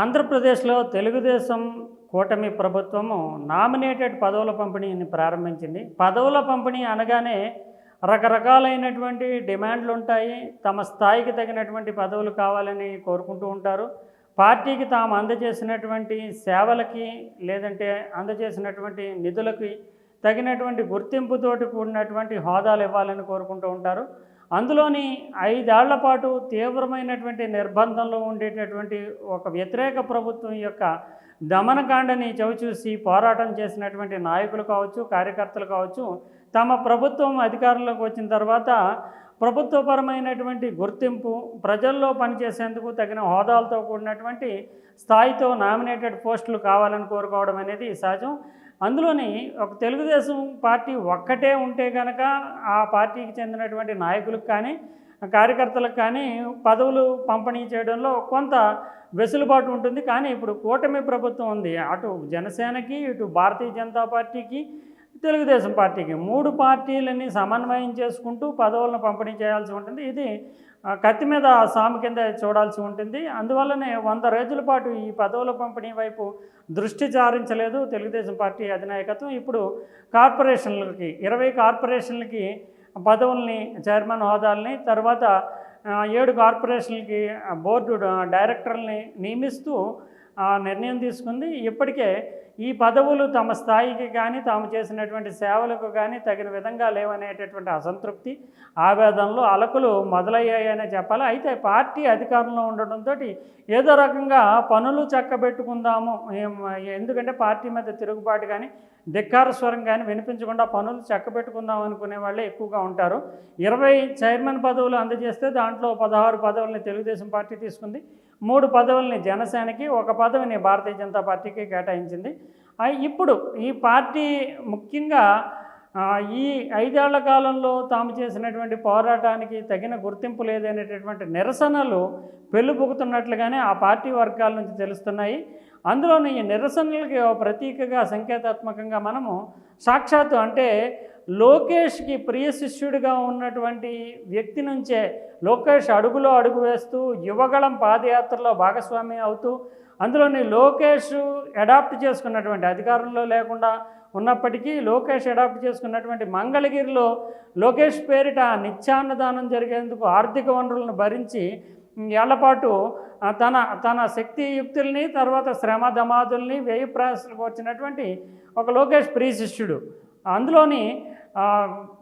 ఆంధ్రప్రదేశ్లో తెలుగుదేశం కూటమి ప్రభుత్వము నామినేటెడ్ పదవుల పంపిణీని ప్రారంభించింది. పదవుల పంపిణీ అనగానే రకరకాలైనటువంటి డిమాండ్లు ఉంటాయి తమ స్థాయికి తగినటువంటి పదవులు కావాలని కోరుకుంటూ ఉంటారు. పార్టీకి తాము అందజేసినటువంటి సేవలకి లేదంటే అందజేసినటువంటి నిధులకి తగినటువంటి గుర్తింపుతోటి కూడినటువంటి హోదాలు ఇవ్వాలని కోరుకుంటూ ఉంటారు. అందులోని ఐదేళ్ళ పాటు తీవ్రమైనటువంటి నిర్బంధంలో ఉండేటటువంటి ఒక వ్యతిరేక ప్రభుత్వం యొక్క దమనకాండని చవిచూసి పోరాటం చేసినటువంటి నాయకులు కావచ్చు కార్యకర్తలు కావచ్చు తమ ప్రభుత్వం అధికారంలోకి వచ్చిన తర్వాత ప్రభుత్వపరమైనటువంటి గుర్తింపు ప్రజల్లో పనిచేసేందుకు తగిన హోదాలతో కూడినటువంటి స్థాయితో నామినేటెడ్ పోస్టులు కావాలని కోరుకోవడం అనేది సహజం. అందులోని ఒక తెలుగుదేశం పార్టీ ఒక్కటే ఉంటే కనుక ఆ పార్టీకి చెందినటువంటి నాయకులకు కానీ కార్యకర్తలకు కానీ పదవులు పంపిణీ చేయడంలో కొంత వెసులుబాటు ఉంటుంది. కానీ ఇప్పుడు కూటమి ప్రభుత్వం ఉంది. అటు జనసేనకి ఇటు భారతీయ జనతా పార్టీకి తెలుగుదేశం పార్టీకి మూడు పార్టీలని సమన్వయం చేసుకుంటూ పదవులను పంపిణీ చేయాల్సి ఉంటుంది. ఇది కత్తి మీద సాము కింద చూడాల్సి ఉంటుంది. అందువల్లనే వంద రోజుల పాటు ఈ పదవుల పంపిణీ వైపు దృష్టి చారించలేదు తెలుగుదేశం పార్టీ అధినాయకత్వం. ఇప్పుడు కార్పొరేషన్లకి ఇరవై కార్పొరేషన్లకి పదవుల్ని చైర్మన్ హోదాల్ని తర్వాత ఏడు కార్పొరేషన్లకి బోర్డు డైరెక్టర్లని నియమిస్తూ నిర్ణయం తీసుకుంది. ఇప్పటికే ఈ పదవులు తమ స్థాయికి కానీ తాము చేసినటువంటి సేవలకు కానీ తగిన విధంగా లేవనేటటువంటి అసంతృప్తి ఆవేదనలు అలకులు మొదలయ్యాయనే చెప్పాలి. అయితే పార్టీ అధికారంలో ఉండడంతో ఏదో రకంగా పనులు చక్కబెట్టుకుందాము. ఎందుకంటే పార్టీ మీద తిరుగుబాటు కానీ ధిక్కార స్వరం కానీ వినిపించకుండా పనులు చక్కబెట్టుకుందాం అనుకునే వాళ్ళే ఎక్కువగా ఉంటారు. ఇరవై చైర్మన్ పదవులు అందజేస్తే దాంట్లో పదహారు పదవుల్ని తెలుగుదేశం పార్టీ తీసుకుంది. మూడు పదవుల్ని జనసేనకి ఒక పదవిని భారతీయ జనతా పార్టీకి కేటాయించింది. ఇప్పుడు ఈ పార్టీ ముఖ్యంగా ఈ ఐదేళ్ళ కాలంలో తాము చేసినటువంటి పోరాటానికి తగిన గుర్తింపు లేదనేటటువంటి నిరసనలు పెళ్ళుపుకుతున్నట్లుగానే ఆ పార్టీ వర్గాల నుంచి తెలుస్తున్నాయి. అందులోని ఈ నిరసనలకి ప్రతీకగా సంకేతాత్మకంగా మనము సాక్షాత్తు అంటే లోకేష్కి ప్రియ శిష్యుడిగా ఉన్నటువంటి వ్యక్తి నుంచే లోకేష్ అడుగులో అడుగు వేస్తూ యువగళం పాదయాత్రలో భాగస్వామి అవుతూ అందులోని లోకేష్ అడాప్ట్ చేసుకున్నటువంటి అధికారంలో లేకుండా ఉన్నప్పటికీ లోకేష్ అడాప్ట్ చేసుకున్నటువంటి మంగళగిరిలో లోకేష్ పేరిట నిత్యాన్నదానం జరిగేందుకు ఆర్థిక వనరులను భరించి ఏళ్ళపాటు తన తన శక్తియుక్తుల్ని తర్వాత శ్రమ దమాదుల్ని వ్యయ ప్రయాసలకు వచ్చినటువంటి ఒక లోకేష్ ప్రియ శిష్యుడు. అందులోని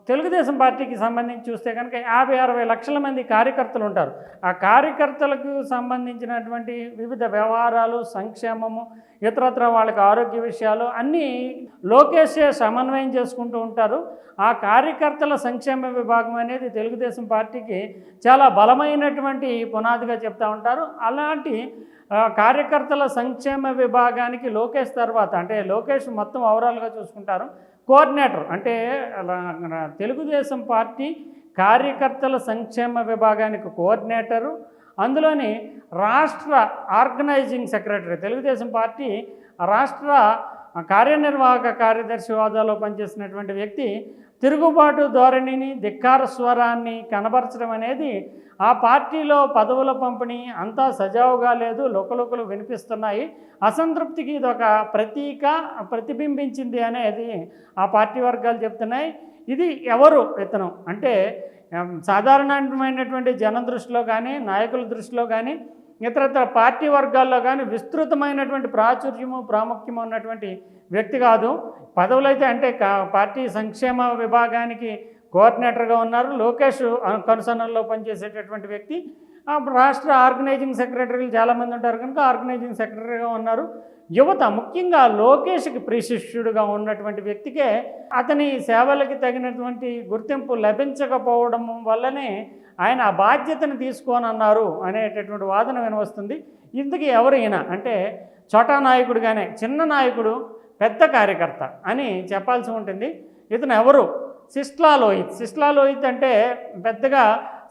తెలుగుదేశం పార్టీకి సంబంధించి చూస్తే కనుక యాభై అరవై లక్షల మంది కార్యకర్తలు ఉంటారు. ఆ కార్యకర్తలకు సంబంధించినటువంటి వివిధ వ్యవహారాలు సంక్షేమము ఇతరత్ర వాళ్ళకి ఆరోగ్య విషయాలు అన్నీ లోకేషే సమన్వయం చేసుకుంటూ ఉంటారు. ఆ కార్యకర్తల సంక్షేమ విభాగం అనేది తెలుగుదేశం పార్టీకి చాలా బలమైనటువంటి పునాదిగా చెప్తూ ఉంటారు. అలాంటి కార్యకర్తల సంక్షేమ విభాగానికి లోకేష్ తర్వాత అంటే లోకేష్ మొత్తం ఓవరాల్గా చూసుకుంటారు. కోఆర్డినేటర్ అంటే తెలుగుదేశం పార్టీ కార్యకర్తల సంక్షేమ విభాగానికి కోఆర్డినేటరు. అందులోని రాష్ట్ర ఆర్గనైజింగ్ సెక్రటరీ తెలుగుదేశం పార్టీ రాష్ట్ర కార్యనిర్వాహక కార్యదర్శి హోదాలో పనిచేసినటువంటి వ్యక్తి తిరుగుబాటు ధోరణిని ధిక్కార స్వరాన్ని కనబరచడం అనేది ఆ పార్టీలో పదవుల పంపిణీ అంతా సజావుగా లేదు లోకలోకలు వినిపిస్తున్నాయి. అసంతృప్తికి ఇది ఒక ప్రతీక ప్రతిబింబించింది అనేది ఆ పార్టీ వర్గాలు చెప్తున్నాయి. ఇది ఎవరు ఇతను? అంటే సాధారణమైనటువంటి జనం దృష్టిలో కానీ నాయకుల దృష్టిలో కానీ ఇతరత్ర పార్టీ వర్గాల్లో కానీ విస్తృతమైనటువంటి ప్రాచుర్యము ప్రాముఖ్యము ఉన్నటువంటి వ్యక్తి కాదు. పదవులు అయితే అంటే పార్టీ సంక్షేమ విభాగానికి కోఆర్డినేటర్గా ఉన్నారు. లోకేష్ అను- కనుసన్నల్లో పనిచేసేటటువంటి వ్యక్తి. ఆ రాష్ట్ర ఆర్గనైజింగ్ సెక్రటరీలు చాలామంది ఉంటారు కనుక ఆర్గనైజింగ్ సెక్రటరీగా ఉన్నారు. యువత ముఖ్యంగా లోకేష్కి ప్రిశిష్యుడుగా ఉన్నటువంటి వ్యక్తికే అతని సేవలకి తగినటువంటి గుర్తింపు లభించకపోవడం వల్లనే ఆయన ఆ బాధ్యతను తీసుకోనన్నారు అనేటటువంటి వాదన వినవస్తుంది. ఇందుకు ఎవరు ఈయన అంటే చోటా నాయకుడుగానే చిన్న నాయకుడు పెద్ద కార్యకర్త అని చెప్పాల్సి ఉంటుంది. ఇతను ఎవరు? సిస్లా లోహిత్. సిస్లా లోహిత్ అంటే పెద్దగా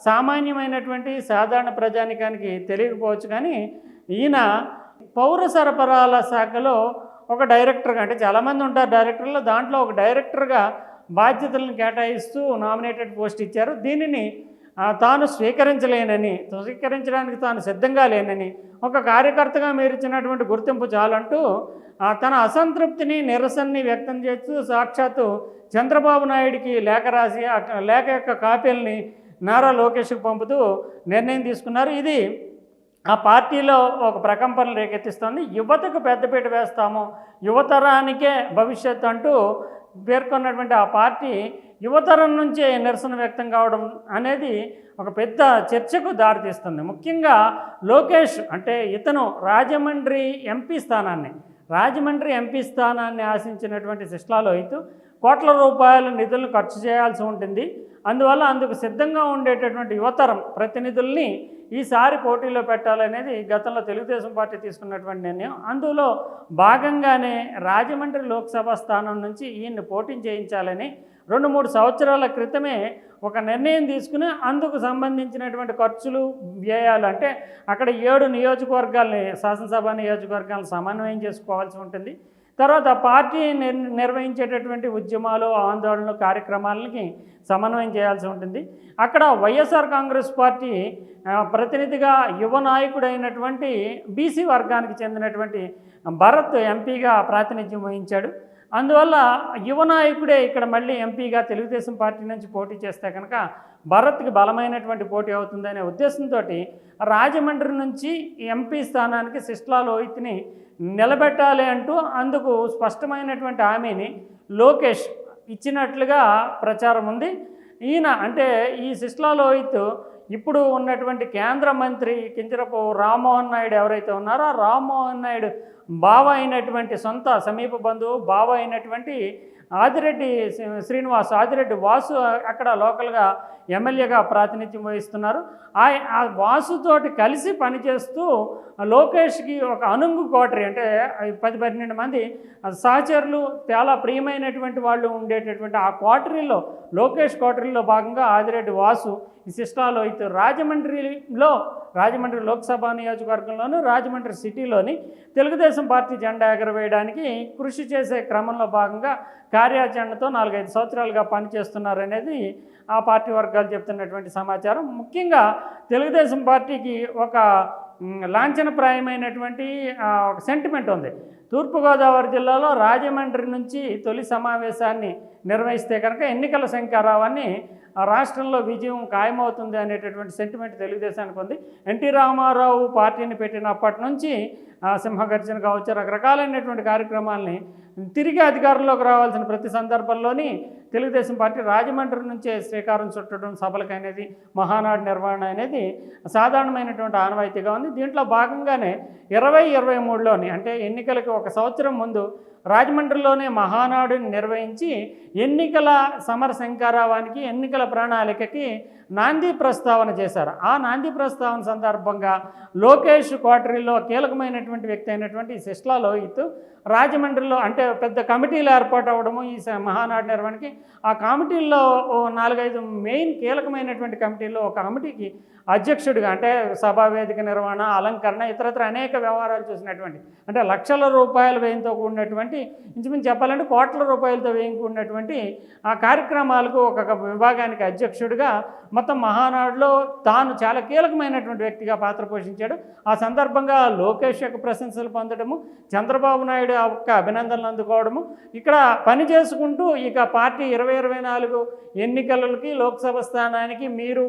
సామాన్యమైనటువంటి సాధారణ ప్రజానికానికి తెలియకపోవచ్చు కానీ ఈయన పౌర సరఫరాల శాఖలో ఒక డైరెక్టర్గా అంటే చాలామంది ఉంటారు డైరెక్టర్లు. దాంట్లో ఒక డైరెక్టర్గా బాధ్యతలను కేటాయిస్తూ నామినేటెడ్ పోస్ట్ ఇచ్చారు. దీనిని తాను స్వీకరించలేనని స్వీకరించడానికి తాను సిద్ధంగా లేనని ఒక కార్యకర్తగా మీరు ఇచ్చినటువంటి గుర్తింపు చాలంటూ తన అసంతృప్తిని నిరసనని వ్యక్తం చేస్తూ సాక్షాత్తు చంద్రబాబు నాయుడికి లేఖ రాసి లేఖ యొక్క కాపీలని నారా లోకేష్కి పంపుతూ నిర్ణయం తీసుకున్నారు. ఇది ఆ పార్టీలో ఒక ప్రకంపనలు రేకెత్తిస్తుంది. యువతకు పెద్దపీట వేస్తాము. యువతరానికే భవిష్యత్ అంటూ పేర్కొన్నటువంటి ఆ పార్టీ యువతరం నుంచే నిరసన వ్యక్తం కావడం అనేది ఒక పెద్ద చర్చకు దారితీస్తుంది. ముఖ్యంగా లోకేష్ అంటే ఇతను రాజమండ్రి ఎంపీ స్థానాన్ని రాజమండ్రి ఎంపీ స్థానాన్ని ఆశించినటువంటి శిష్లాలో అయితే కోట్ల రూపాయల నిధులను ఖర్చు చేయాల్సి ఉంటుంది. అందువల్ల అందుకు సిద్ధంగా ఉండేటటువంటి యువతరం ప్రతినిధుల్ని ఈసారి పోటీలో పెట్టాలనేది గతంలో తెలుగుదేశం పార్టీ తీసుకున్నటువంటి నిర్ణయం. అందులో భాగంగానే రాజమండ్రి లోక్సభ స్థానం నుంచి ఈయన్ని పోటీ చేయించాలని రెండు మూడు సంవత్సరాల క్రితమే ఒక నిర్ణయం తీసుకుని అందుకు సంబంధించినటువంటి ఖర్చులు వ్యయాలు అంటే అక్కడ ఏడు నియోజకవర్గాల్ని శాసనసభ నియోజకవర్గాలను సమన్వయం చేసుకోవాల్సి ఉంటుంది. తర్వాత పార్టీ నిర్ నిర్వహించేటటువంటి ఉద్యమాలు ఆందోళనలు కార్యక్రమాలకి సమన్వయం చేయాల్సి ఉంటుంది. అక్కడ వైఎస్ఆర్ కాంగ్రెస్ పార్టీ ప్రతినిధిగా యువ నాయకుడైనటువంటి బీసీ వర్గానికి చెందినటువంటి భరత్ ఎంపీగా ప్రాతినిధ్యం వహించాడు. అందువల్ల యువ నాయకుడే ఇక్కడ మళ్ళీ ఎంపీగా తెలుగుదేశం పార్టీ నుంచి పోటీ చేస్తే కనుక భరత్కి బలమైనటువంటి పోటీ అవుతుందనే ఉద్దేశంతో రాజమండ్రి నుంచి ఎంపీ స్థానానికి సిస్లా లోహిత్ని నిలబెట్టాలి అంటూ అందుకు స్పష్టమైనటువంటి హామీని లోకేష్ ఇచ్చినట్లుగా ప్రచారం ఉంది. ఈయన అంటే ఈ సిస్లా లోహిత్ ఇప్పుడు ఉన్నటువంటి కేంద్ర మంత్రి కింజరపు రామ్మోహన్ నాయుడు ఎవరైతే ఉన్నారో ఆ రామ్మోహన్ నాయుడు బావ అయినటువంటి సొంత సమీప బంధువు బావ అయినటువంటి ఆదిరెడ్డి శ్రీ- శ్రీనివాస్ ఆదిరెడ్డి వాసు అక్కడ లోకల్గా ఎమ్మెల్యేగా ప్రాతినిధ్యం వహిస్తున్నారు. ఆ ఆ వాసుతోటి కలిసి పనిచేస్తూ లోకేష్కి ఒక అనుంగు కోటరీ అంటే పది పన్నెండు మంది సహచరులు చాలా ప్రియమైనటువంటి వాళ్ళు ఉండేటటువంటి ఆ కోటరీలో లోకేష్ కోటరీలో భాగంగా ఆదిరెడ్డి వాసు ఈ సిస్టాలో అయితే రాజమండ్రిలో రాజమండ్రి లోక్సభ నియోజకవర్గంలోను రాజమండ్రి సిటీలోని తెలుగుదేశం పార్టీ జెండా ఎగరవేయడానికి కృషి చేసే క్రమంలో భాగంగా కార్యాచరణతో నాలుగైదు సంవత్సరాలుగా పనిచేస్తున్నారనేది ఆ పార్టీ వర్గాలు చెప్తున్నటువంటి సమాచారం. ముఖ్యంగా తెలుగుదేశం పార్టీకి ఒక లాంఛనప్రాయమైనటువంటి ఒక సెంటిమెంట్ ఉంది. తూర్పుగోదావరి జిల్లాలో రాజమండ్రి నుంచి తొలి సమావేశాన్ని నిర్వహిస్తే కనుక ఎన్నికల శంకారావాన్ని రాష్ట్రంలో విజయం ఖాయమవుతుంది అనేటటువంటి సెంటిమెంట్ తెలుగుదేశానికి ఉంది. ఎన్టీ రామారావు పార్టీని పెట్టినప్పటి నుంచి ఆ, సింహగర్జన కావచ్చు రకరకాలైనటువంటి కార్యక్రమాల్ని తిరిగి అధికారంలోకి రావాల్సిన ప్రతి సందర్భంలోని తెలుగుదేశం పార్టీ రాజమండ్రి నుంచే శ్రీకారం చుట్టడం సభలకు అనేది మహానాడు నిర్వహణ అనేది సాధారణమైనటువంటి ఆనవాయితీగా ఉంది. దీంట్లో భాగంగానే ఇరవై ఇరవై మూడులోని అంటే ఎన్నికలకు ఒక సంవత్సరం ముందు రాజమండ్రిలోనే మహానాడుని నిర్వహించి ఎన్నికల సమర శంకారావానికి ఎన్నికల ప్రణాళికకి నాంది ప్రస్తావన చేశారు. ఆ నాంది ప్రస్తావన సందర్భంగా లోకేష్ కోటరీలో కీలకమైనటువంటి వ్యక్తి అయినటువంటి శిష్లా లోహిత్ రాజమండ్రిలో అంటే పెద్ద కమిటీలు ఏర్పాటు అవ్వడము ఈ స- మహానాడు నిర్వహణకి ఆ కమిటీల్లో ఓ నాలుగైదు మెయిన్ కీలకమైనటువంటి కమిటీల్లో ఒక కమిటీకి అధ్యక్షుడిగా అంటే సభా వేదిక నిర్వహణ అలంకరణ ఇతరత్ర అనేక వ్యవహారాలు చూసినటువంటి అంటే లక్షల రూపాయల వ్యయంతో కూడినటువంటి ఇంచుమించు చెప్పాలంటే కోట్ల రూపాయలతో వేయించుకున్నటువంటి ఆ కార్యక్రమాలకు ఒక విభాగానికి అధ్యక్షుడిగా మొత్తం మహానాడులో తాను చాలా కీలకమైనటువంటి వ్యక్తిగా పాత్ర పోషించాడు. ఆ సందర్భంగా లోకేష్ యొక్క ప్రశంసలు పొందడము చంద్రబాబు నాయుడు యొక్క అభినందనలు అందుకోవడము ఇక్కడ పని చేసుకుంటూ ఇక పార్టీ ఇరవై ఇరవై నాలుగు ఎన్నికలకి లోక్సభ స్థానానికి మీరు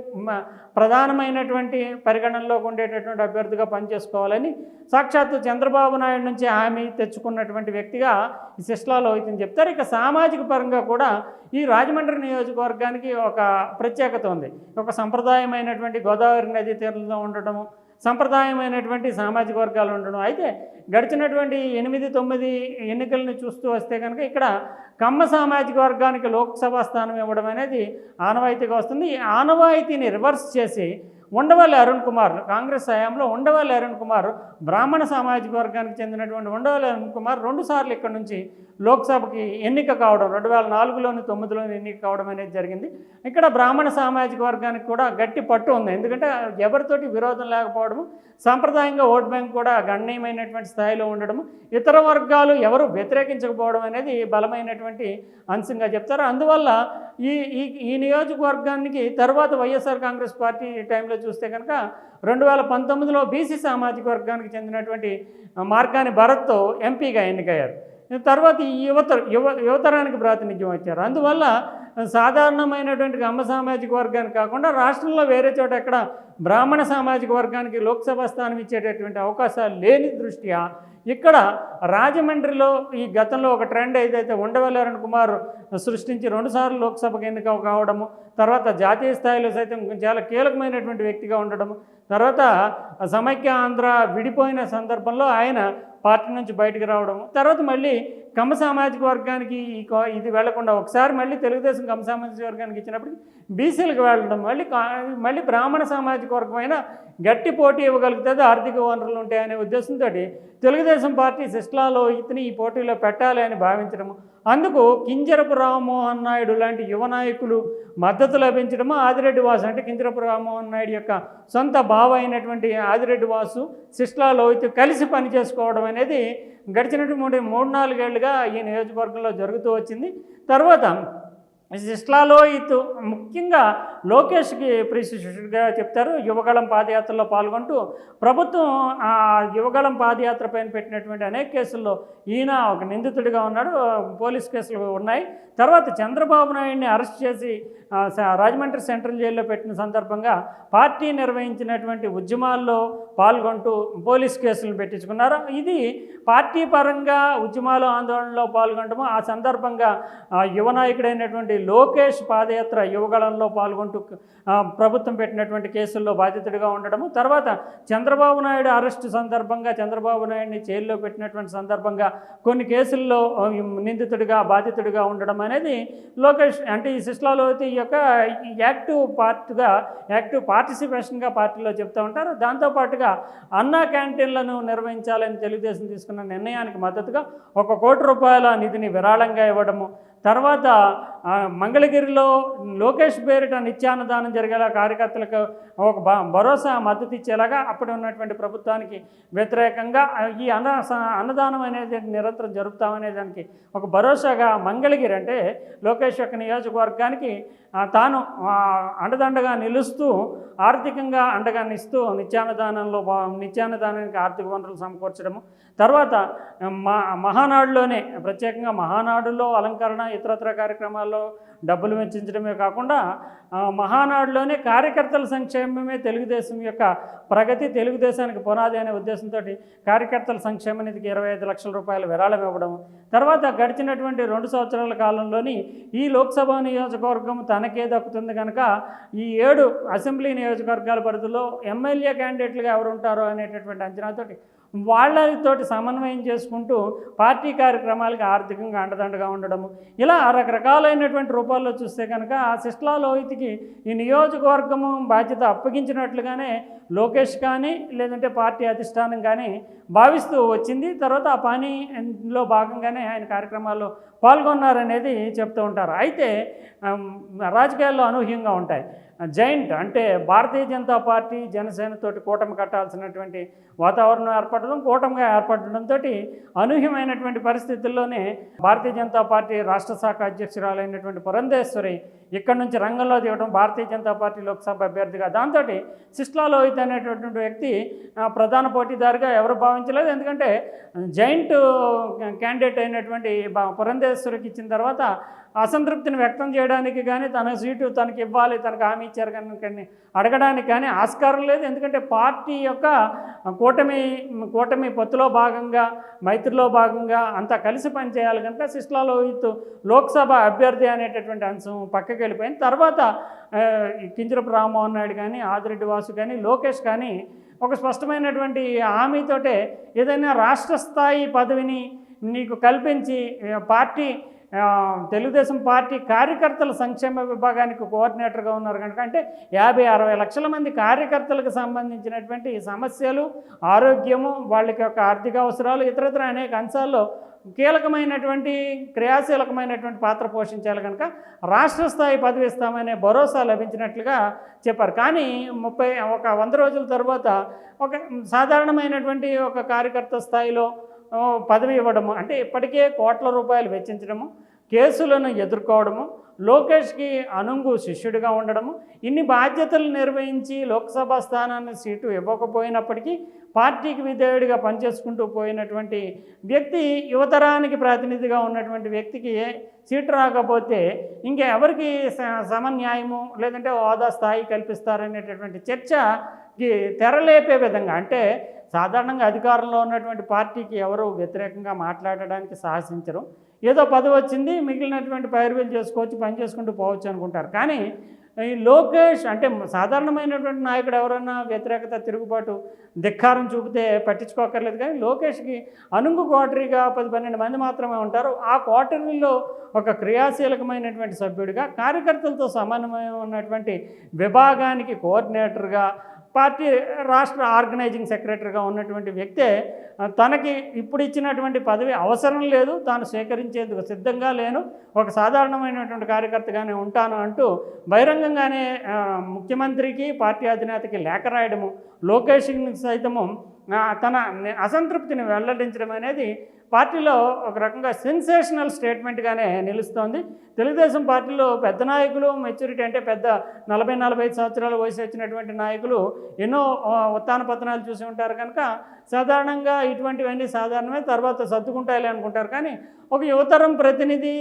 ప్రధానమైనటువంటి పరిగణనలోకి ఉండేటటువంటి అభ్యర్థిగా పనిచేసుకోవాలని సాక్షాత్తు చంద్రబాబు నాయుడు నుంచి హామీ తెచ్చుకున్నటువంటి వ్యక్తిగా ఈ శిష్లాలో అయితే చెప్తారు. ఇక సామాజిక పరంగా కూడా ఈ రాజమండ్రి నియోజకవర్గానికి ఒక ప్రత్యేకత ఉంది. ఒక సంప్రదాయమైనటువంటి గోదావరి నదీ తీరంలో ఉండటము సంప్రదాయమైనటువంటి సామాజిక వర్గాలు ఉండడం అయితే గడిచినటువంటి ఎనిమిది తొమ్మిది ఎన్నికలను చూస్తూ వస్తే కనుక ఇక్కడ కమ్మ సామాజిక వర్గానికి లోక్సభ స్థానం ఇవ్వడం అనేది ఆనవాయితీగా వస్తుంది. ఈ ఆనవాయితీని రివర్స్ చేసి ఉండవల్లి అరుణ్ కుమార్ కాంగ్రెస్ హయాంలో ఉండవల్లి అరుణ్ కుమార్ బ్రాహ్మణ సామాజిక వర్గానికి చెందినటువంటి ఉండవల్లి అరుణ్ కుమార్ రెండుసార్లు ఇక్కడ నుంచి లోక్సభకి ఎన్నిక కావడం రెండు వేల నాలుగులోని తొమ్మిదిలోని ఎన్నిక కావడం అనేది జరిగింది. ఇక్కడ బ్రాహ్మణ సామాజిక వర్గానికి కూడా గట్టి పట్టు ఉంది. ఎందుకంటే ఎవరితోటి విరోధం లేకపోవడము సాంప్రదాయంగా ఓట్ బ్యాంక్ కూడా గణనీయమైనటువంటి స్థాయిలో ఉండడము ఇతర వర్గాలు ఎవరు వ్యతిరేకించకపోవడం అనేది బలమైనటువంటి అంశంగా చెప్తారు. అందువల్ల ఈ ఈ ఈ నియోజకవర్గానికి తర్వాత వైఎస్ఆర్ కాంగ్రెస్ పార్టీ టైంలో చూస్తే కనుక రెండు వేల పంతొమ్మిదిలో బీసీ సామాజిక వర్గానికి చెందినటువంటి మార్గాని భరత్తో ఎంపీగా ఎన్నికయ్యారు. తర్వాత ఈ యువత యువ యువతరానికి ప్రాతినిధ్యం వచ్చారు. అందువల్ల సాధారణమైనటువంటి అమ్మ సామాజిక వర్గానికి కాకుండా రాష్ట్రంలో వేరే చోట ఎక్కడ బ్రాహ్మణ సామాజిక వర్గానికి లోక్సభ స్థానం ఇచ్చేటటువంటి అవకాశాలు లేని దృష్ట్యా ఇక్కడ రాజమండ్రిలో ఈ గతంలో ఒక ట్రెండ్ ఏదైతే ఉండవల్లి కుమార్ సృష్టించి రెండుసార్లు లోక్సభకు ఎన్నిక కావడము తర్వాత జాతీయ స్థాయిలో సైతం చాలా కీలకమైనటువంటి వ్యక్తిగా ఉండడము తర్వాత సమైక్య ఆంధ్ర విడిపోయిన సందర్భంలో ఆయన పార్టీ నుంచి బయటకు రావడము తర్వాత మళ్ళీ కమ్మ సామాజిక వర్గానికి ఈ ఇది వెళ్ళకుండా ఒకసారి మళ్ళీ తెలుగుదేశం కమ్మ సామాజిక వర్గానికి ఇచ్చినప్పుడు బీసీలకు వెళ్ళడం మళ్ళీ మళ్ళీ బ్రాహ్మణ సామాజిక వర్గమైన గట్టి పోటీ ఇవ్వగలుగుతుంది ఆర్థిక వనరులు ఉంటాయనే ఉద్దేశంతో తెలుగుదేశం పార్టీ సిస్లాలో ఇతని ఈ పోటీలో పెట్టాలి అని భావించడము. అందుకు కింజరపు రామ్మోహన్ నాయుడు లాంటి యువ నాయకులు మద్దతు లభించడము ఆదిరెడ్డి వాసు అంటే కింజరపు రామ్మోహన్ నాయుడు యొక్క సొంత బావ అయినటువంటి ఆదిరెడ్డి వాసు సిస్లాలో అయితే కలిసి పనిచేసుకోవడం అనేది గడిచినటువంటి మూడు నాలుగేళ్ళుగా ఈ నియోజకవర్గంలో జరుగుతూ వచ్చింది. తర్వాత సిస్లాలో ఇతు ముఖ్యంగా లోకేష్కి ప్రిశిష్యుడిగా చెప్తారు యువగళం పాదయాత్రలో పాల్గొంటూ ప్రభుత్వం ఆ యువగళం పాదయాత్ర పైన పెట్టినటువంటి అనేక కేసుల్లో ఈయన ఒక నిందితుడిగా ఉన్నాడు పోలీస్ కేసులు ఉన్నాయి. తర్వాత చంద్రబాబు నాయుడిని అరెస్ట్ చేసి రాజమండ్రి సెంట్రల్ జైల్లో పెట్టిన సందర్భంగా పార్టీ నిర్వహించినటువంటి ఉద్యమాల్లో పాల్గొంటూ పోలీస్ కేసులను పెట్టించుకున్నారు? ఇది పార్టీ పరంగా ఉద్యమాలు ఆందోళనలో పాల్గొనడము ఆ సందర్భంగా యువనాయకుడైనటువంటి యువ నాయకుడైనటువంటి లోకేష్ పాదయాత్ర యువగళంలో పాల్గొంటూ ప్రభుత్వం పెట్టినటువంటి కేసుల్లో బాధితుడిగా ఉండడము తర్వాత చంద్రబాబు నాయుడు అరెస్టు సందర్భంగా చంద్రబాబు నాయుడిని జైల్లో పెట్టినటువంటి సందర్భంగా కొన్ని కేసుల్లో నిందితుడిగా బాధితుడిగా ఉండడం అనేది లోకేష్ అంటే ఈ సిస్లాలో అయితే ఈ యొక్క యాక్టివ్ పార్ట్గా యాక్టివ్ పార్టిసిపేషన్గా పార్టీలో చెప్తూ ఉంటారు. దాంతోపాటుగా అన్నా క్యాంటీన్లను నిర్వహించాలని తెలుగుదేశం తీసుకున్న నిర్ణయానికి మద్దతుగా ఒక కోటి రూపాయల నిధిని విరాళంగా ఇవ్వడము తర్వాత మంగళగిరిలో లోకేష్ పేరిట నిత్యాన్నదానం జరిగేలా కార్యకర్తలకు ఒక భరోసా మద్దతు ఇచ్చేలాగా అప్పుడు ఉన్నటువంటి ప్రభుత్వానికి వ్యతిరేకంగా ఈ అన్న అన్నదానం అనేది నిరంతరం జరుపుతామనే దానికి ఒక భరోసాగా మంగళగిరి అంటే లోకేష్ యొక్క నియోజకవర్గానికి తాను అండదండగా నిలుస్తూ ఆర్థికంగా అండగా నిస్తూ నిత్యాన్నదానంలో నిత్యాన్నదానానికి ఆర్థిక వనరులు సమకూర్చడము. తర్వాత మా మహానాడులోనే ప్రత్యేకంగా మహానాడులో అలంకరణ ఇతరత్ర కార్యక్రమాల్లో డబ్బులు వెచ్చించడమే కాకుండా మహానాడులోనే కార్యకర్తల సంక్షేమమే తెలుగుదేశం యొక్క ప్రగతి తెలుగుదేశానికి పునాది అనే ఉద్దేశంతో కార్యకర్తల సంక్షేమ నిధికి ఇరవై ఐదు లక్షల రూపాయలు విరాళం ఇవ్వడం. తర్వాత గడిచినటువంటి రెండు సంవత్సరాల కాలంలోని ఈ లోక్సభ నియోజకవర్గం తనకే దక్కుతుంది కనుక ఈ ఏడు అసెంబ్లీ నియోజకవర్గాల పరిధిలో ఎమ్మెల్యే క్యాండిడేట్లుగా ఎవరు ఉంటారో అనేటటువంటి అంచనాతోటి వాళ్ళతోటి సమన్వయం చేసుకుంటూ పార్టీ కార్యక్రమాలకి ఆర్థికంగా అండదండగా ఉండడము. ఇలా రకరకాలైనటువంటి రూపాల్లో చూస్తే కనుక ఆ సిస్లా లోహితికి ఈ నియోజకవర్గము బాధ్యత అప్పగించినట్లుగానే లోకేష్ కానీ లేదంటే పార్టీ అధిష్టానం కానీ భావిస్తూ వచ్చింది. తర్వాత ఆ పనిలో భాగంగానే ఆయన కార్యక్రమాల్లో పాల్గొన్నారనేది చెప్తూ ఉంటారు. అయితే రాజకీయాల్లో అనూహ్యంగా ఉంటాయి. జైంట్ అంటే భారతీయ జనతా పార్టీ జనసేనతోటి కూటమి కట్టాల్సినటువంటి వాతావరణం ఏర్పడడం కూటమిగా ఏర్పడడంతో అనూహ్యమైనటువంటి పరిస్థితుల్లోనే భారతీయ జనతా పార్టీ రాష్ట్ర శాఖ అధ్యక్షురాలైనటువంటి పురంధేశ్వరి ఇక్కడ నుంచి రంగంలో దిగడం భారతీయ జనతా పార్టీ లోక్సభ అభ్యర్థిగా. దాంతో సిస్లా లోహిత్ అనేటటువంటి వ్యక్తి ప్రధాన పోటీదారుగా ఎవరు భావించలేదు. ఎందుకంటే జైంట్ క్యాండిడేట్ అయినటువంటి పురంధేశ్వరికి ఇచ్చిన తర్వాత అసంతృప్తిని వ్యక్తం చేయడానికి కానీ తన సీటు తనకి ఇవ్వాలి తనకు హామీ ఇచ్చారు కానీ కానీ అడగడానికి కానీ ఆస్కారం లేదు. ఎందుకంటే పార్టీ యొక్క కూటమి కూటమి పొత్తులో భాగంగా మైత్రిలో భాగంగా అంతా కలిసి పనిచేయాలి కనుక సిస్లా లోహిత్ లోక్సభ అభ్యర్థి అనేటటువంటి అంశం పక్కకి వెళ్ళిపోయింది. తర్వాత కింజరపు రామ్మోహన్ నాయుడు కానీ ఆదిరెడ్డి వాసు కానీ లోకేష్ కానీ ఒక స్పష్టమైనటువంటి హామీతోటే ఏదైనా రాష్ట్ర స్థాయి పదవిని నీకు కల్పించి పార్టీ తెలుగుదేశం పార్టీ కార్యకర్తల సంక్షేమ విభాగానికి కోఆర్డినేటర్గా ఉన్నారు కనుక అంటే యాభై అరవై లక్షల మంది కార్యకర్తలకు సంబంధించినటువంటి సమస్యలు ఆరోగ్యము వాళ్ళకి యొక్క ఆర్థిక అవసరాలు ఇతరత్ర అనేక అంశాల్లో కీలకమైనటువంటి క్రియాశీలకమైనటువంటి పాత్ర పోషించాలి కనుక రాష్ట్ర స్థాయి పదవి ఇస్తామనే భరోసా లభించినట్లుగా చెప్పారు. కానీ ముప్పై ఒక వంద రోజుల తర్వాత ఒక సాధారణమైనటువంటి ఒక కార్యకర్త స్థాయిలో పదవి ఇవ్వడము అంటే ఇప్పటికే కోట్ల రూపాయలు వెచ్చించడము కేసులను ఎదుర్కోవడము లోకేష్కి అనుంగు శిష్యుడిగా ఉండడము ఇన్ని బాధ్యతలు నిర్వహించి లోక్సభ స్థానాన్ని సీటు ఇవ్వకపోయినప్పటికీ పార్టీకి విధేయుడిగా పనిచేసుకుంటూ పోయినటువంటి వ్యక్తి యువతరానికి ప్రాతినిధిగా ఉన్నటువంటి వ్యక్తికి సీటు రాకపోతే ఇంకా ఎవరికి స- సమన్యాయము లేదంటే హోదా స్థాయి కల్పిస్తారనేటటువంటి చర్చకి తెరలేపే విధంగా అంటే సాధారణంగా అధికారంలో ఉన్నటువంటి పార్టీకి ఎవరు వ్యతిరేకంగా మాట్లాడడానికి సాహసించరు. ఏదో పదవి వచ్చింది మిగిలినటువంటి పైరువేలు చేసుకోవచ్చు పని చేసుకుంటూ పోవచ్చు అనుకుంటారు. కానీ ఈ లోకేష్ అంటే సాధారణమైనటువంటి నాయకుడు ఎవరైనా వ్యతిరేకత తిరుగుబాటు ధిక్కారం చూపితే పట్టించుకోకర్లేదు. కానీ లోకేష్కి అనుంగు క్వార్టరీగా పది పన్నెండు మంది మాత్రమే ఉంటారు. ఆ కోటరీలో ఒక క్రియాశీలకమైనటువంటి సభ్యుడిగా కార్యకర్తలతో సమన్వయం ఉన్నటువంటి విభాగానికి కోఆర్డినేటర్గా పార్టీ రాష్ట్ర ఆర్గనైజింగ్ సెక్రటరీగా ఉన్నటువంటి వ్యక్తే తనకి ఇప్పుడు ఇచ్చినటువంటి పదవి అవసరం లేదు తాను స్వీకరించేందుకు సిద్ధంగా లేను ఒక సాధారణమైనటువంటి కార్యకర్తగానే ఉంటాను అంటూ బహిరంగంగానే ముఖ్యమంత్రికి పార్టీ అధినేతకి లేఖ రాయడము లోకేష్ని సైతము తన అసంతృప్తిని వెల్లడించడం అనేది పార్టీలో ఒక రకంగా సెన్సేషనల్ స్టేట్మెంట్గానే నిలుస్తోంది. తెలుగుదేశం పార్టీలో పెద్ద నాయకులు మెచ్యూరిటీ అంటే పెద్ద నలభై నలభై సంవత్సరాలు సంవత్సరాల వయసు వచ్చినటువంటి నాయకులు ఎన్నో ఉత్తాన ఉత్థాన పతనాలు చూసి ఉంటారు కనుక సాధారణంగా ఇటువంటివన్నీ సాధారణమే తర్వాత సర్దుకుంటాయి అనుకుంటారు. కానీ ఒక యువతరం ప్రతినిధి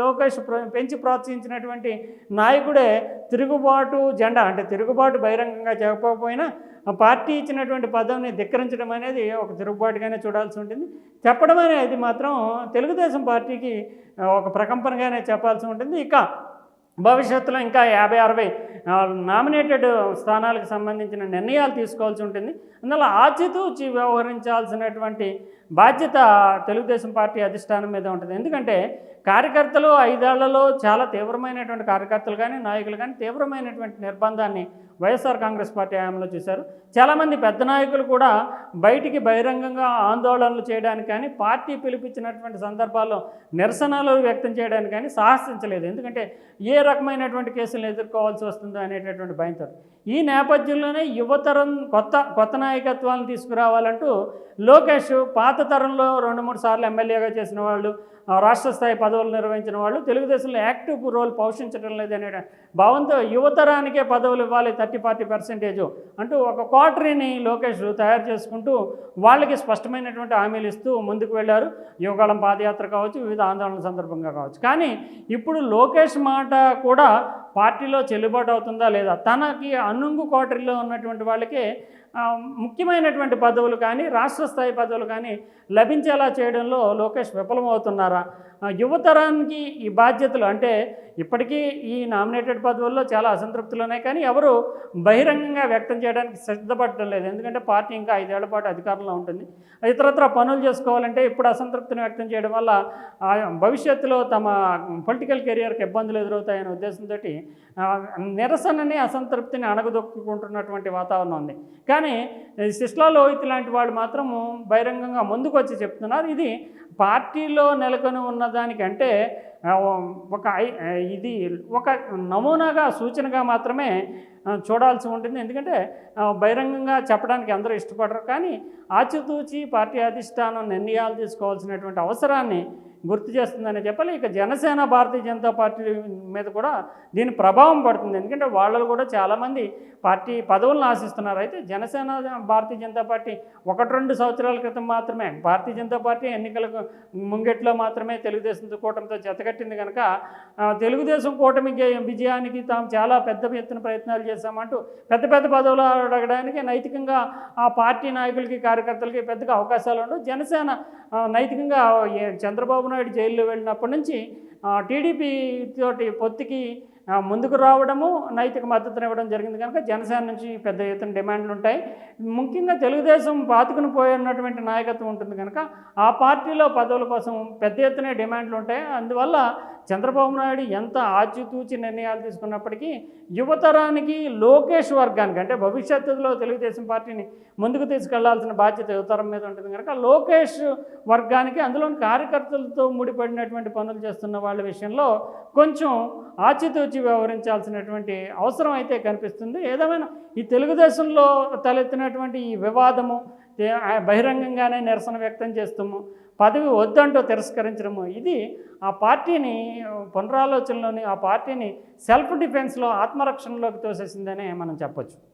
లోకేష్ పెంచి ప్రోత్సహించినటువంటి నాయకుడే తిరుగుబాటు జెండా అంటే తిరుగుబాటు బహిరంగంగా చెప్పకపోయినా పార్టీ ఇచ్చినటువంటి పదవిని ధిక్కరించడం అనేది ఒక తిరుగుబాటుగానే చూడాల్సి ఉంటుంది. చెప్పడం అది మాత్రం తెలుగుదేశం పార్టీకి ఒక ప్రకంపనగానే చెప్పాల్సి ఉంటుంది. ఇక భవిష్యత్తులో ఇంకా యాభై అరవై నామినేటెడ్ స్థానాలకు సంబంధించిన నిర్ణయాలు తీసుకోవాల్సి ఉంటుంది. అందువల్ల ఆచితూచి వ్యవహరించాల్సినటువంటి బాధ్యత తెలుగుదేశం పార్టీ అధిష్టానం మీద ఉంటుంది. ఎందుకంటే కార్యకర్తలు ఐదేళ్ళలో చాలా తీవ్రమైనటువంటి కార్యకర్తలు కానీ నాయకులు కానీ తీవ్రమైనటువంటి నిర్బంధాన్ని వైఎస్ఆర్ కాంగ్రెస్ పార్టీ హయాంలో చూశారు. చాలామంది పెద్ద నాయకులు కూడా బయటికి బహిరంగంగా ఆందోళనలు చేయడానికి కానీ పార్టీ పిలిపించినటువంటి సందర్భాల్లో నిరసనలు వ్యక్తం చేయడానికి కానీ సాహసించలేదు. ఎందుకంటే ఏ రకమైనటువంటి కేసులను ఎదుర్కోవాల్సి వస్తుందో అనేటటువంటి భయంతో. ఈ నేపథ్యంలోనే యువతరం కొత్త కొత్త నాయకత్వాలను తీసుకురావాలంటూ లోకేష్ పాత తరంలో రెండు మూడు సార్లు ఎమ్మెల్యేగా చేసిన వాళ్ళు రాష్ట్ర స్థాయి పదవులు నిర్వహించిన వాళ్ళు తెలుగుదేశంలో యాక్టివ్ రోల్ పోషించడం లేదనే భావంతో యువతరానికే పదవులు ఇవ్వాలి థర్టీ ఫార్టీ పర్సెంటేజ్ అంటూ ఒక క్వార్టరీని లోకేష్ తయారు చేసుకుంటూ వాళ్ళకి స్పష్టమైనటువంటి హామీలు ఇస్తూ ముందుకు వెళ్ళారు. యువకాలం పాదయాత్ర కావచ్చు వివిధ ఆందోళనల సందర్భంగా కావచ్చు. కానీ ఇప్పుడు లోకేష్ మాట కూడా పార్టీలో చెల్లుబాటు అవుతుందా లేదా? తనకి అనుంగు కోటరీలో ఉన్నటువంటి వాళ్ళకే ముఖ్యమైనటువంటి పదవులు కానీ రాష్ట్ర స్థాయి పదవులు కానీ లభించేలా చేయడంలో లోకేష్ విఫలమవుతున్నారా? యువతరానికి ఈ బాధ్యతలు అంటే ఇప్పటికీ ఈ నామినేటెడ్ పదవుల్లో చాలా అసంతృప్తులు ఉన్నాయి కానీ ఎవరు బహిరంగంగా వ్యక్తం చేయడానికి సిద్ధపడటం లేదు. ఎందుకంటే పార్టీ ఇంకా ఐదేళ్ళ పాటు అధికారంలో ఉంటుంది. ఇతరత్ర పనులు చేసుకోవాలంటే ఇప్పుడు అసంతృప్తిని వ్యక్తం చేయడం వల్ల భవిష్యత్తులో తమ పొలిటికల్ కెరియర్కి ఇబ్బందులు ఎదురవుతాయనే ఉద్దేశంతో నిరసనని అసంతృప్తిని అణగదొక్కుంటున్నటువంటి వాతావరణం ఉంది. కానీ శిష్లా లోహిత్ లాంటి వాళ్ళు మాత్రము బహిరంగంగా ముందుకు వచ్చి చెప్తున్నారు. ఇది పార్టీలో నెలకొని ఉన్న సమాజానికి అంటే ఒక ఐ- ఇది ఒక నమూనాగా సూచనగా మాత్రమే చూడాల్సి ఉంటుంది. ఎందుకంటే బహిరంగంగా చెప్పడానికి అందరూ ఇష్టపడరు. కానీ ఆచితూచి పార్టీ అధిష్టానం నిర్ణయాలు తీసుకోవాల్సినటువంటి అవసరాన్ని గుర్తు చేస్తుందని చెప్పాలి. ఇక జనసేన భారతీయ జనతా పార్టీ మీద కూడా దీని ప్రభావం పడుతుంది. ఎందుకంటే వాళ్ళు కూడా చాలామంది పార్టీ పదవులను ఆశిస్తున్నారు. అయితే జనసేన భారతీయ జనతా పార్టీ ఒకటి రెండు సంవత్సరాల క్రితం మాత్రమే భారతీయ జనతా పార్టీ ఎన్నికలకు ముంగెట్లో మాత్రమే తెలుగుదేశం కూటమితో జతకట్టింది కనుక తెలుగుదేశం కూటమి విజయానికి తాము చాలా పెద్ద ఎత్తున ప్రయత్నాలు చేశామంటూ పెద్ద పెద్ద పదవులు అడగడానికి నైతికంగా ఆ పార్టీ నాయకులకి కార్యకర్తలకి పెద్దగా అవకాశాలు ఉండవు. జనసేన నైతికంగా చంద్రబాబు నాయుడు జైల్లో వెళ్ళినప్పటి నుంచి టీడీపీ తోటి పొత్తికి ముందుకు రావడము నైతిక మద్దతును ఇవ్వడం జరిగింది కనుక జనసేన నుంచి పెద్ద ఎత్తున డిమాండ్లు ఉంటాయి ముఖ్యంగా తెలుగుదేశం పాతుకుని పోయినటువంటి నాయకత్వం ఉంటుంది కనుక ఆ పార్టీలో పదవుల కోసం పెద్ద ఎత్తున డిమాండ్లు ఉంటాయి అందువల్ల చంద్రబాబు నాయుడు ఎంత ఆచితూచి నిర్ణయాలు తీసుకున్నప్పటికీ యువతరానికి లోకేష్ వర్గానికి అంటే భవిష్యత్తులో తెలుగుదేశం పార్టీని ముందుకు తీసుకెళ్ళాల్సిన బాధ్యత యువతరం మీద ఉంటుంది కనుక లోకేష్ వర్గానికి అందులోని కార్యకర్తలతో ముడిపడినటువంటి పనులు చేస్తున్న వాళ్ళ విషయంలో కొంచెం ఆచితూచి వ్యవహరించాల్సినటువంటి అవసరం అయితే కనిపిస్తుంది. ఏదేమైనా ఈ తెలుగుదేశంలో తలెత్తినటువంటి ఈ వివాదము బహిరంగంగానే నిరసన వ్యక్తం చేస్తాము పదవి వద్దంటూ తిరస్కరించడము. ఇది ఆ పార్టీని పునరాలోచనలోని ఆ పార్టీని సెల్ఫ్ డిఫెన్స్లో ఆత్మరక్షణలోకి తోసేసిందనే మనం చెప్పొచ్చు.